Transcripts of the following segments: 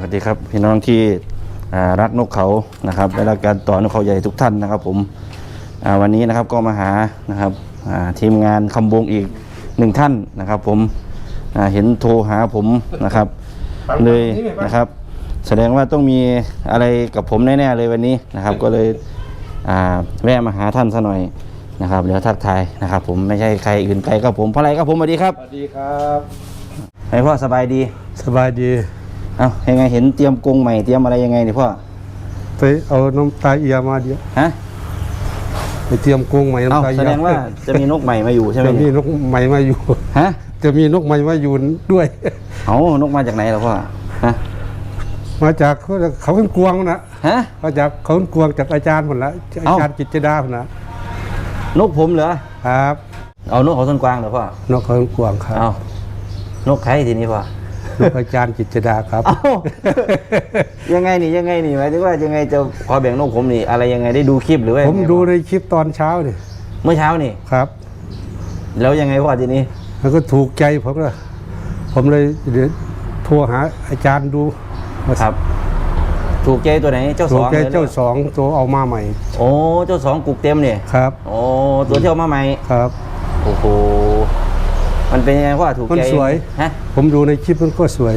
วัสดีครับพี่น้องที่อ่ารักนกเขานะครับและรักการต่อนกเขาใหญ่ทุกท่านนะครับ ผมอ่าวันนี้นะครับก็มาหานะครับอ่าทีมงานคำบงอีกหนึ่งท่านนะครับ ผมอ่าเห็นโทรหาผมนะครับ เลยนะครับ แสดงว่าต้องมีอะไรกับผมแน่ๆเลยวันนี้นะครับ ก็เลยอ่าแวะมาหาท่านซะหน่อยนะครับเดี๋ยวทักทายนะครับ ผมไม่ใช่ใครอื่นไกลก็ผมเพราะอะไรครับผมสวัสดีครับสวัสดีครับให้พ่อสบายดีสบายดี เอ้ายังไงเห็นเตรียมกรงใหม่เตรียมอะไรยังไงนี่พ่อไปเอาน้ำตาเอียมาเดียวฮะไปเตรียมกรงใหม่เอ้าน้ำตาเอีแสยดงว่าจะมีนกใหม่มาอยู่ใช่ไหมจะมีเนี่ยนกใหม่มาอยู่ ฮะจะมีนกใหม่มาอยู่ด้วย เอานกมาจากไหนล่ะพ่อฮะมาจากเขาเขาเป็นกวางนะฮะ มาจากเขาเป็นกวางจากอาจารย์หมดละอาเอ้า จารย์กิจดาพุ่นนะนกผมเหรอครับเอานกของต้นกวางเหรอพ่อ นกเขาเป็นกวางครับ เอานกใครทีนี้พ่อ นกอาจารย์กิจดาครับ เอ้ายังไงนี่ยังไงนี่หมายถึงว่ายังไงจะขอแบ่งนกผมนี่อะไรยังไงได้ดูคลิปหรือว่าผมดูในคลิปตอนเช้านี่เมื่อเช้านี่ ครับ แล้วยังไงพ่อทีนี้ แล้วก็ถูกใจผมเลยผมเลยเดี๋ยวโทรหาอาจารย์ดูว่าครับ ถูกใจตัวไหนเจ้าสถูอกงใจเลยหรอเจ้าสองตัวเอามาใหม่โอ้เจ้าสองกุกเต็มเนี่ยครับ โอ้ตัวเที่ยวมาใหม่ครับ โอ้โห มันเป็นยังไงพ่อถูกมันใจสวย ฮะผมดูในคลิปมันก็สวย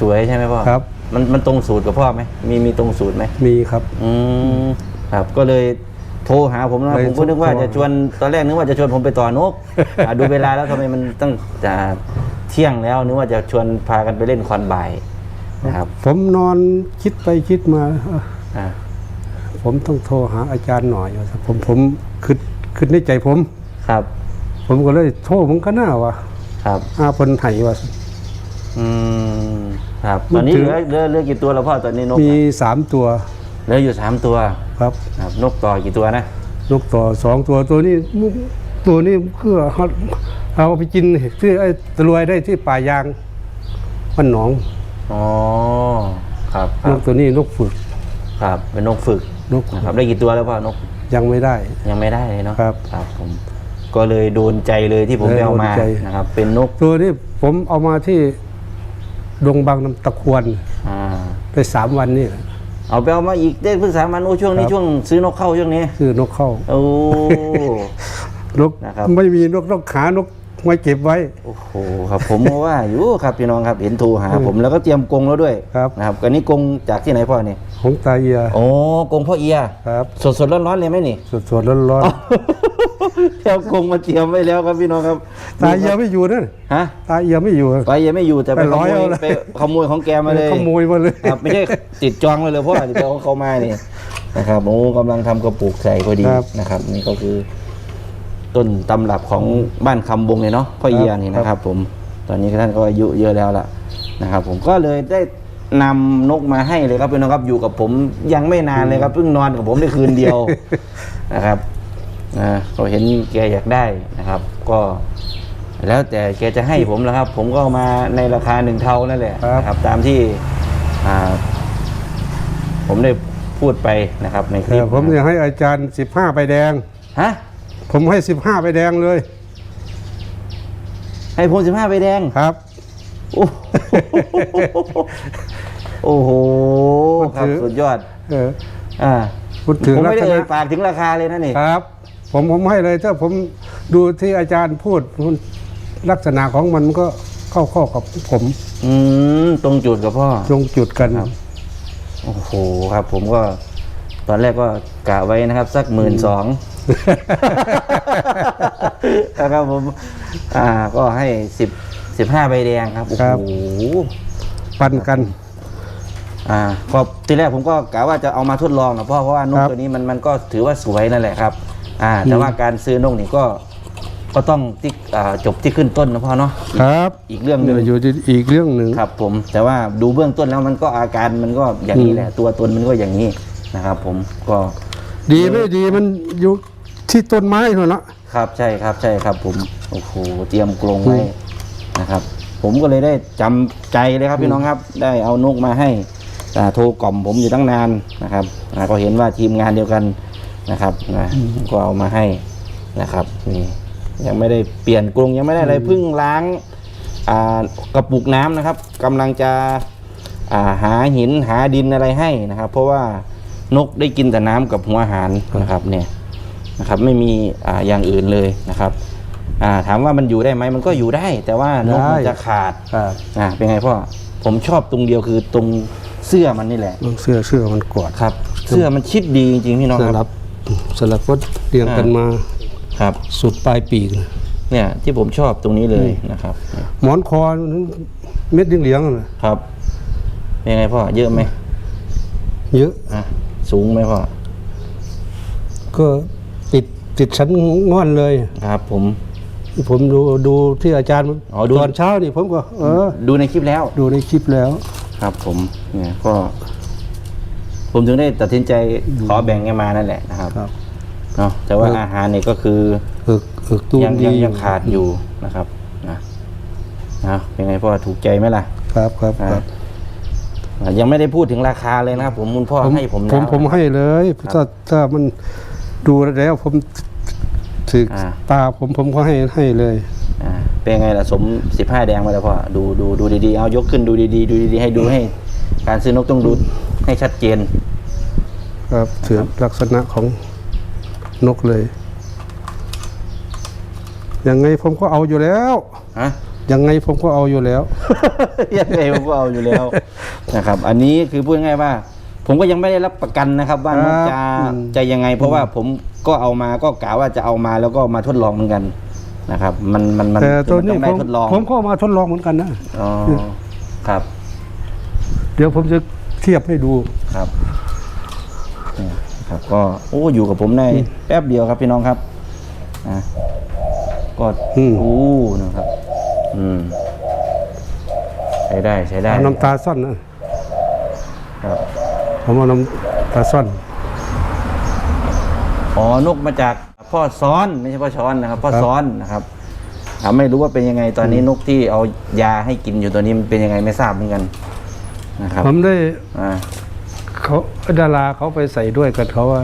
สวยใช่ไหมพ่อครับ มันมันตรงสูตรกับพ่อไหมมีมีตรงสูตรไหมมีครับ อืมครับก็เลยโทรหาผมนะเลยผมก็นึกว่าโทร จะชวนตอนแรกนึกว่าจะชวนผมไปต่อนก อะดูเวลาแล้วทำไมมันตั้งจะเที่ยงแล้วนึกว่าจะชวนพากันไปเล่นคอนบ่ายนะครับผมนอนคิดไปคิดมาเอ้ออ่าผมต้องโทรหาอาจารย์หน่อยว่าผมผมคิดคิดในใจผม ครับ ผมก็เลยโทรผมก็น่าว่าครับอาเพิ่นไห้ว่าอืมครับมัตอนนนี้ถืเหอ ลือเหลือเหลือกี่ตัวแล้วพ่อตอนนี้นกมีอะสามตัวเหลืออยู่สามตัวครับครับนกต่อกี่ตัวนะนกต่อสองตัวตัวนี้มุตัวนี้คือเอาเอาไปกินที่ไอ้ตะลวยได้ที่ป่ายางมันหนองอ๋อครับคนรับกตัวนี้นกฝึกครับเป็นนกฝึกนกนะครับได้กี่ตัวแล้วพ่อนกยังไม่ได้ ยังไม่ได้เลยเนาะครับ ครับผม ก็เลยโดนใจเลยที่ผมเออไปเอามาโดนใจ นะครับ เป็นนกตัวนี้ผมเอามาที่ดงบางน้ำตะควรอ่าไปสามวันนี่แหละ เอาไปเอามาอีกได้เพิ่งสามวันโอ้ช่วงนี้ครับ ช่วงซื้อนกเข้าช่วงนี้คือนกเข้าโอ้ นกนะครับ ไม่มีนกนกขานก ไว้เก็บไว้ โอ้โหครับผมก็ว่าอยู่ครับพี่น้องครับเห็นโทรหาผมแล้วก็เตรียมกรงแล้วด้วยครับ นะครับกันนี้กรงจากที่ไหนพ่อเนี่ยของตาเอียโอ้กรงพ่อเอียครับสดสดๆร้อนๆเลยไหมนี่ สดสดร้อนร้อนเตรียมกรงมาเตรียมไว้แล้วครับพี่น้องครับๆตาเอียไม่อยู่นั่นฮะตาเอียไม่อยู่ ไปยังไม่อยู่แต่ไปไปขร้อยโมยเอาเลย ไปขโมยของแกมาเลย ขโมยมาเลย ครับไม่ใช่ติดจองเลยเลยเพราะว่าที่ไปเอาเขามานี่นะครับโอ้กำลังทำกระปุกใส่พอดีครับ นะครับ นี่ก็คือ ต้นตำรับของบ้านคำบงเลยเนาะพ่อเอียนี่นะครับ ผมตอนนี้ท่านก็อายุเยอะแล้วล่ะนะครับ ผมก็เลยได้นำนกมาให้เลยครับพี่น้องครับอยู่กับผมยังไม่นานเลยครับเพิ่งนอนกับผมได้คืนเดียวนะครับอ่าก็เห็นแกอยากได้นะครับ ก็ แล้วแต่แกจะให้ผมแล้วครับ ผมก็เอามาในราคาหนึ่งเท่านั่นแหละครับนะครับ ตามที่อ่าผมได้พูดไปนะครับในคเอลิปอผมจะให้อาจารย์สิบห้าใบแดงฮะ ผมให้สิบห้าใบแดงเลยให้ผมสิบห้าใบแดง ครับ โอ้โหโอ้โหมันครับถือสุดยอด เอออ่าพูดถึงผมลักไม่ได้ษเอ่ณะยปากถึงราคาเลยนะนี่ครับ ผมผมให้เลยถ้าผมดูที่อาจารย์พูดลักษณะของมันมันก็เข้าข้อกับผม อืมตรงจุดกับพ่อ ตรงจุดกันครับโอ้โหครับ ผมก็ ตอนแรกก็กะไว้นะครับ สักหมื่นสองนะครับผม อ่า ก็ให้สิบสิบห้าใบแดงครับโอ้ครับโหปันกัน อ่าก็ทีแรกผมก็กะว่าจะเอามาทดลองนะพ่อเพราะว่านกครับตัวนี้มันมันก็ถือว่าสวยนั่นแหละครับ อ่า แต่ว่าการซื้อนกนี่ก็ก็ต้องที่อ่าจบที่ขึ้นต้นนะพ่อเนาะครับอีกเรื่องหนึ่งอยู่ที่อีกเรื่องหนึ่ง ครับผมแต่ว่าดูเบื้องต้นแล้วมันก็อาการมันก็อย่างนี้แหละ ตัวตนมันก็อย่างนี้ นะครับ ผมก็ดีไม่ดีมันอยู่ที่ต้นไม้นู่นละครับใช่ครับใช่ครับ ผมโอ้โหเตรียมกรงไว้นะครับ ผมก็เลยได้จำใจเลยครับพี่น้องครับ ได้เอานกมาให้อ่าโทรกล่อมผมอยู่ตั้งนานนะครับอ่าก็เห็นว่าทีมงานเดียวกันนะครับนะก็เอามาให้นะครับนี่ยังไม่ได้เปลี่ยนกรงยังไม่ได้อะไรเพิ่งล้างอ่ากระปุกน้ำนะครับกำลังจะอ่าหาหินหาดินอะไรให้นะครับ เพราะว่า นกได้กินแต่น้ำกับหัวอาหารนะครับเนี่ยนะครับไม่มีอ่าอย่างอื่นเลยนะครับอ่าถามว่ามันอยู่ได้ไหมมันก็อยู่ได้ แต่ว่านกมันได้จะขาดครับอ่าเป็นไงพ่อผมชอบตรงเดียวคือตรงเสื้อมันนี่แหละเสื้อเสื้อมันกอดครับ เสื้อมันชิดดีจริงๆพี่น้องสคลัรับบสลับก็เรียงกันมาครับสุดปลายปีกนะเนี่ยที่ผมชอบตรงนี้เลยนะครับเนี่ยหมอนคอนั้นเม็ดเหลียงๆน่ะครับเป็นไงพ่อเยอะไหมเยอะอะ สูงไหมพ่อก็ติดติดชั้นงอนเลย ครับ ผม ผมดูดูที่อาจารย์อ๋อดู ตอนเช้านี่ผมก็ เออ ดูในคลิปแล้ว ดูในคลิปแล้ว ครับผมเนี่ยก็ ผมถึงได้ตัดสินใจขอแบ่งแกมานั่นแหละนะครับครับ เนาะแต่ว่าอาหารเนี่ยก็คือ เอิกเอิกตูยัมงดียังยังขาดอยู่นะครับนะนะเป็นไงพ่อถูกใจไหมล่ะครับครับอ่าครับอะ ยังไม่ได้พูดถึงราคาเลยนะครับผมคุณพ่อให้ผมผมแล้ว ผมให้เลยถ้าถ้ามันดูแล้วผมถืออาตาผมผมก็ให้ให้เลย อ่าเป็นไงล่ะสมสิบห้าแดงมาแล้วพ่อดูดูดูดีๆเอายกขึ้นดูดีๆ ดูดีๆให้ดูให้ การซื้อนกต้องดูให้ชัดเจน ครับถือลักษณะของนกเลย ยังไงผมก็เอาอยู่แล้ว ฮะ ยังไงผมก็เอาอยู่แล้ว ยังไงผมก็เอาอยู่แล้วนะครับ อันนี้คือพูดง่ายๆว่า ผมก็ยังไม่ได้รับประกันนะครับ ว่านกจะอืมจะยังไง เพราะว่าผมก็เอามาก็กะว่าจะเอามาแล้วก็มาทดลองเหมือนกันนะครับ มันมันมันแต่ตัวนี้มันผต้องมได้ทดลองผมก็เอามาทดลองเหมือนกันนะ อ๋อครับ เดี๋ยวผมจะเทียบให้ดู ครับเนี่ยครับ ก็โอ้อยู่กับผมได้แป๊บเดียวครับพี่น้องครับอะก็อืมโอ้นะครับ อืมใช้ได้ใช้ได้เอาน้ำตาซ่อนนะครับผมเอาน้ำตาซ่อนอ๋อนกมาจากพ่อซ้อนไม่ใช่พ่อช้อนนะครับ พ่อซ้อนนะครับอ่าไม่รู้ว่าเป็นยังไงตอนนี้นกที่เอายาให้กินอยู่ตัวนี้มันเป็นยังไงไม่ทราบเหมือนกันนะครับผมได้อ่าเขาดาราเขาไปใส่ด้วยกันเขาว่า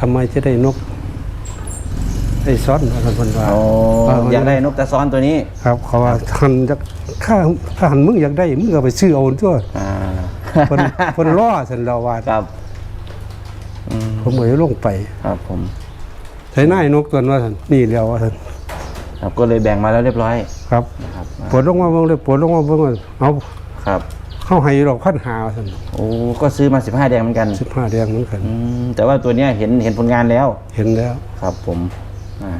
ทำไมจะได้นก ไอ้ซ่อนอะไรคนว่า อ๋อว่าอยากได้นกตาซ้อนตัวนี้ครับเขาว่าทันจะข้าถ้าหันมึงอยากได้มึงก็ไปซื้อเอาตัวอ่าคนคนล่อสันเราว่าครับอืมผมเลยลงไปครับผม ใช้หน้ายนกตัวนั้นว่าสันนี่แล้วว่าสันครับก็เลยแบ่งมาแล้วเรียบร้อยครับนะครับปวดลงมาเบิ่งเลยปวดลงมาเบิ่งว่าเอาครับ เข้าให้ดอกพันหาว่าสันโอ้ก็ซื้อมาสิบห้าแดงเหมือนกันสิบห้าแดงเหมือนกัน อืมแต่ว่าตัวเนี้ยเห็นเห็นผลงานแล้ว เห็นแล้ว ครับผม อ่า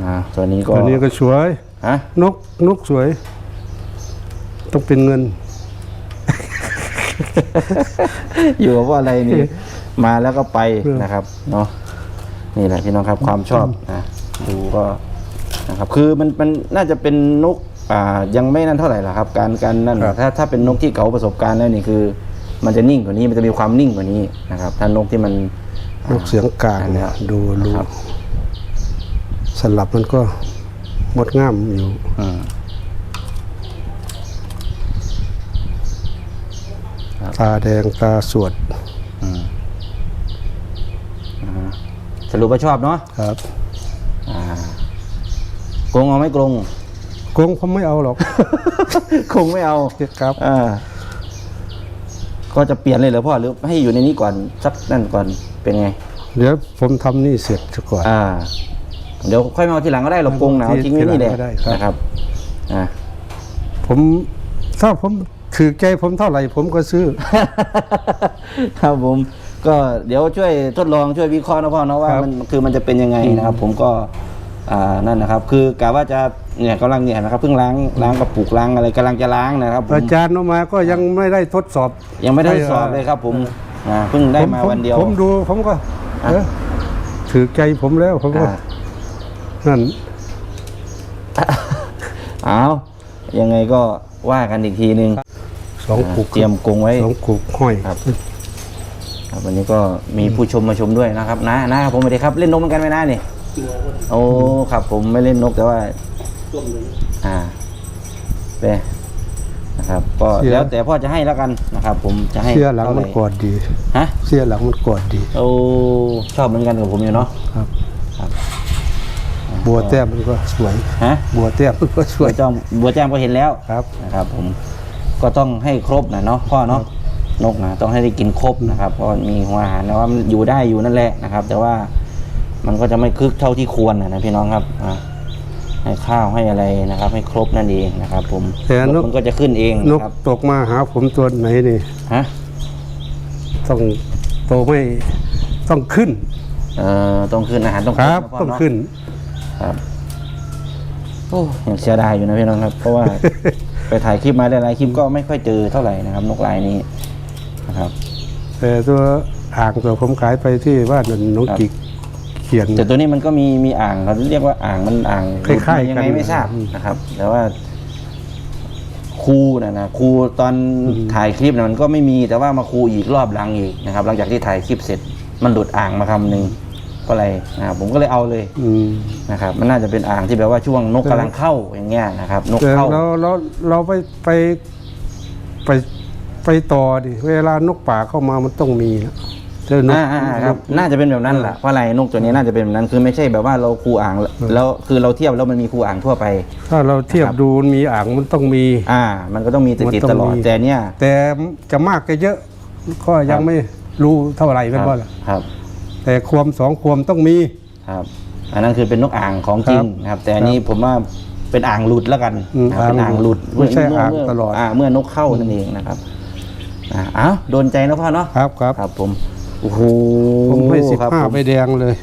อ่าตัวนี้ก็ตัวนี้ก็สวย ฮะนกนกสวย ต้องเป็นเงิน อยู่กับว่าอะไรนี่ มาแล้วก็ไปเออนะครับ เนาะนี่แหละพี่น้องครับความชอบนะดูก็นะครับ คือมันมันน่าจะเป็นนกอ่ายังไม่นั่นเท่าไหร่หรอกครับ การการนั่นถ้าถ้าเป็นนกที่เก่าประสบการณ์แล้วนี่คือ มันจะนิ่งกว่านี้มันจะมีความนิ่งกว่านี้นะครับ ถ้านกที่มันนกเสียงกลางเนี่ยดูดูครับ สลับมันก็งดงามอยู่อืมตาแดงตาสวดอืมอ่าสรุปว่าชอบเนาะครับอ่ากรงเอาไหม่กรงกงผมไม่เอาหรอก คงไม่เอาครับ อ่าก็จะเปลี่ยนเลยเหรอพ่อหรือให้อยู่ในนี้ก่อนสักนั่นก่อนเป็นไง เดี๋ยวผมทำนี่เสร็จซะก่อน อ่า เดี๋ยวค่อยมาเอาทีหลังก็ได้หรอกกรงหนาวทีทิ้งไว้นี่แหละทีหลังก็ได้ครับ นะครับอ่า ผมถ้าผมถือใจผมเท่าไหร่ผมก็ซื้อ ครับผมก็เดี๋ยวช่วยทดลองช่วยวิเคราะห์นะพ่อเนาะว่าครับ มันคือมันจะเป็นยังไงนะครับ ผมก็อ่านั่นนะครับ คือกะว่าจะเนี่ยกำลังเนี่ยนะครับเพิ่งล้างล้างกระปุกล้างอะไรกำลังจะล้างนะครับผมอาจารย์ออกมาก็ยังไม่ได้ทดสอบ ยังไม่ได้สอบเลยครับ ผมอ่าเพิ่งได้ผมมาผมวันเดียว ผมดูผมก็อะเออถือใจผมแล้วผมก็ อ่า นั่น เอายังไงก็ว่ากันอีกทีนึงสองกุกเตรียมกรงไว้สองกุกห้อยครับครับวันนี้ก็มีผู้ชมมาชมด้วยนะครับนะนะครับผมสวัสดีครับเล่นนกเหมือนกันไหมนะนี่โอ้ครับผมไม่เล่นนกแต่ว่าอ่าเปนะครับ ก็แล้วแต่พ่อจะให้แล้วกันนะครับ ผมจะให้เสียหลังท่ามันกอดดีฮะเสียหลังมันกอดดี โอ้ชอบเหมือนกันกับผมอยู่เนาะครับครับ บัวแต้มมันก็สวย ฮะบัวแต้มมันก็สบัววยจ้องบัวแจ้งก็เห็นแล้วครับ นะครับ ผมก็ต้องให้ครบนะเนาะพ่อเนาะนกนะต้องให้ได้กินครบนะครับก็มีหัวอาหารนะว่ามันอยู่ได้อยู่นั่นแหละนะครับ แต่ว่ามันก็จะไม่คึกเท่าที่ควรนะนะพี่น้องครับอะให้ข้าวให้อะไรนะครับ ให้ครบนั่นเองนะครับ ผมแต่นก มันก็จะขึ้นเองนกนะครับตกมาหาผมตัวไหนนี่ ฮะต้องโตไม่ต้องขึ้น เอ่อต้องขึ้นอาหารต้องครับ นะพ่ต้องเนาะขึ้น ครับโอ้ยังเสียดายอยู่นะพี่น้องครับ เพราะว่า ไปถ่ายคลิปมาหลายๆคลิปก็ไม่ค่อยเจอเท่าไหร่นะครับ นกลายนี้นะครับ แต่ตัวอ่างตัวผมขายไปที่บ้านน้องครับกิกเขียน แต่ตัวนี้มันก็มีมีอ่างเขาเรียกว่าอ่างมันอ่างคล้ายๆยังกันไงไม่ทราบอืมนะครับ แต่ว่าครูนะนะครูตอนอืมถ่ายคลิปนะมันก็ไม่มีแต่ว่ามาครูอีกรอบหลังอีกนะครับ หลังจากที่ถ่ายคลิปเสร็จมันหลุดอ่างมาคำหนึ่ง ก็เลยนะครับผมก็เลยเอาเลยอืมนะครับมันน่าจะเป็นอ่างที่แบบว่าช่วงนกกำลังเข้าอย่างเงี้ยนะครับนกแต่เข้า เราเราเราไปไปไปไปต่อดิเวลานกป่าเข้ามามันต้องมีนะเจอนกอ่าอ่าอ่าครับน่าจะเป็นแบบนั้นแหละเพราะอะไรนกตัวนี้น่าจะเป็นแบบนั้นคือไม่ใช่แบบว่าเราคูอ่างแล้วแล้วคือเราเทียบแล้วมันมีคูอ่างทั่วไป ถ้าเราเทียบนะครับดูมันมีอ่างมันต้องมี อ่า มันก็ต้องมีติดมันติดต้องตลอดมี แต่เนี่ยแต่จะมากจะเยอะก็ยัคงรับไม่รู้เท่าไหร่คเป็นรับว่าล่ะ ครับ แต่ความสองความต้องมี ครับ อันนั้นคือเป็นนกอ่างของจริงครับนะครับแต่อันนี้ผมว่าเป็นอ่างหลุดแล้วกันอืมนะครับเป็นอ่างหลุดไม่ใช่เมื่อ่างเมื่ตลอดอ่าเมื่อนกเข้านั่นเองนะครับอ่าเอ้าโดนใจนะพ่อเนาะครับครับครับ ผมโอ้โหผมให้สิบครับห้าผมใบแดงเลย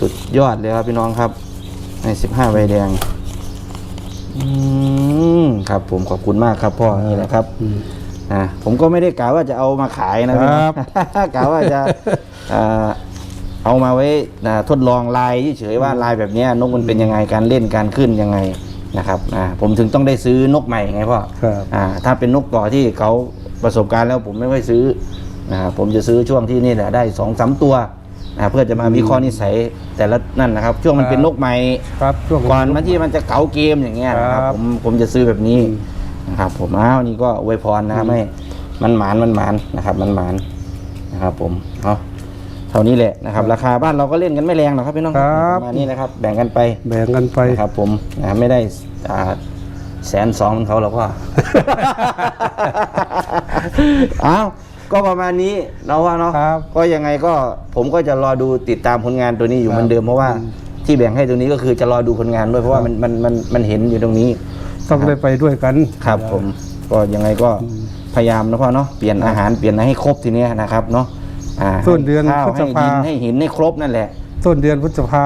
สุดยอดเลยครับพี่น้องครับในสิบห้าใบแดงอืมครับผมขอบคุณมากครับพ่อนี่แหละครับอืมอ่าผมก็ไม่ได้กล่าวว่าจะเอามาขายนะพี่น้องครับกล่าวว่าจะอ่า เอามาไว้นะทดลองลายเฉยๆว่าลายแบบเนี้ยนกมันเป็นยังไงการเล่นการขึ้นยังไงนะครับอ่าผมถึงต้องได้ซื้อนกใหม่ไงพ่อครับอ่าถ้าเป็นนกต่อที่เขาประสบการณ์แล้วผมไม่ค่อยซื้อนะครับผมจะซื้อช่วงที่นี่แหละได้สองสามตัวนะเพื่อจะมาวิเคราะห์นิสัยแต่ละนั่นนะครับ ช่วงมันเป็นนกใหม่ครับช่วงก่อนมันที่มันจะเก๋าเกมอย่างเงี้ยนะครับครับผมผมจะซื้อแบบนี้นะครับ ผมอ้าวนี่ก็อวยพรนะครับให้มันหมานมันหมานนะครับ มันหมานนะครับ ผมเอาเท่านี้แหละนะครับ ราคาบ้านเราก็เล่นกันไม่แรงหรอกครับพี่น้องครับ ประมาณนี้นะครับ แบ่งกันไปแบ่งกันไป นะครับ ผมนะไม่ได้อ่าแสนสองเหมือนเขาหรอกว่า อ้าวก็ประมาณนี้เนาะว่าเนาะครับก็ยังไงก็ผมก็จะรอดูติดตามผลงานตัวนี้อยู่ครับเหมือนเดิมเพราะว่าอืมที่แบ่งให้ตรงนี้ก็คือจะรอดูผลงานด้วยเพราะว่ามันมันมันมันเห็นอยู่ตรงนี้ต้องได้ไปด้วยกัน ครับผมก็ยังไงก็พยายามนะพ่อเนาะเปลี่ยนอาหารเปลี่ยนอะไรให้ครบทีเนี้ยนะครับเนาะ อ่าต้นเดือนข้าวพฤษให้ภา ดินให้หินให้ครบนั่นแหละ ต้นเดือนพฤษภา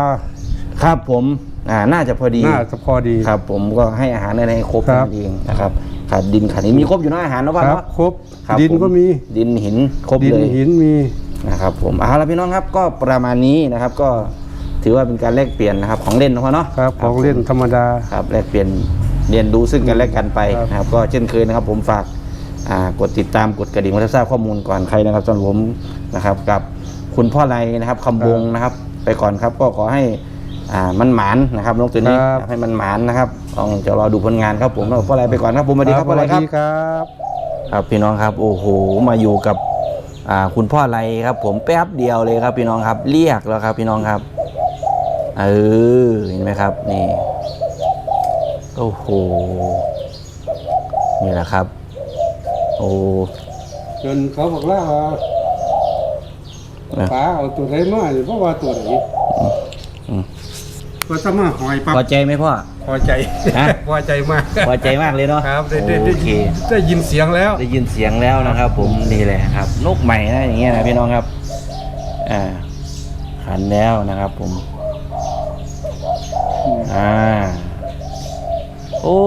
ครับผมอ่าน่าจะพอดีน่าจะพอดี ครับ ผมก็ให้อาหารอะไรให้ครบครับ นั่นเองนะครับขาดดินขาดหินมีครบอยู่เนอะอาหารนะพ่อครับเนาะครบครับดินผก็มีดินหินครบดินเลยหินมี นะครับผมเอาละพี่น้องครับก็ประมาณนี้นะครับก็ถือว่าเป็นการแลกเปลี่ยนนะครับของเล่นนะพ่อเนาะครับของเล่นธรรมดา ครับแลกเปลี่ยนเรียนรู้ซึ่งกันและกันไปครับ นะครับ ก็เช่นเคยนะครับ ผมฝากอ่า กดติดตามกดกระดิ่งเพื่อทราบข้อมูลก่อนใครนะครับสำหรับผมนะครับ กับคุณพ่อไรนะครับคำวงนะครับ ไปก่อนครับก็ขอให้อ่ามันหมานนะครับน้องตัวนี้ครับให้มันหมานนะครับต้องจะรอดูผลงานครับผมแล้วพ่อไรไปก่อนครับผมสวัสดีครับพ่อไรสควัรัสบดีครับครับพี่น้องครับ โอ้โหมาอยู่กับอ่าคุณพ่อไรครับ ผมแป๊บเดียวเลยครับ พี่น้องครับ เรียกแล้วครับ พี่น้องครับเออเห็นไหมครับ นี่ โอ้โหนี่แหละครับ โอ้จนเขาบอกว่านะป๋าเอาตัวไหนมาเนี่ยเพราะว่าตัวไหนอืมก็ถ้ามาหอยปั๊บพอใจไหมพ่อ พอใจฮะ พอใจมากพอใจมากเลยเนาะครับได้ได้ได้โอเค ได้ยินเสียงแล้ว ได้ยินเสียงแล้วนะครับ ผมนี่แหละครับนกใหม่นะอย่างเงี้ยนะพี่น้องครับ อ่าขันแล้วนะครับ ผม อ่า โอ้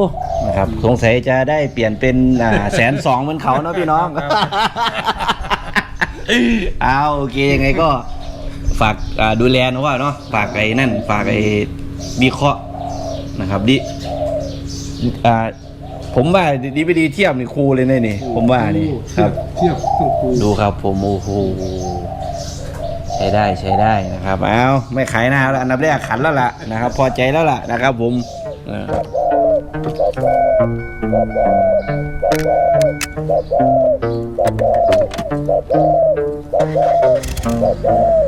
นะครับ สงสัยจะได้เปลี่ยนเป็นอ่าแสนสองเหมือนเขาเนาะพี่น้อง เอาโอเคยังไงก็ฝากอ่าดูแลนะว่าเนาะฝากไอ้นั่น ฝากไอ้วิเคราะห์นะครับดิอ่าผมว่าดีไม่ดีเทียบนี่ครูเลยเนี่ยนี่ ผมว่านี่ครับ เทียบต้องคูดูครับ ผมโอ้โหใช้ได้ใช้ได้นะครับ เอาไม่ขายหน้าแล้วอันดับแรกขันแล้วล่ะนะครับ พอใจแล้วล่ะนะครับ ผม เออ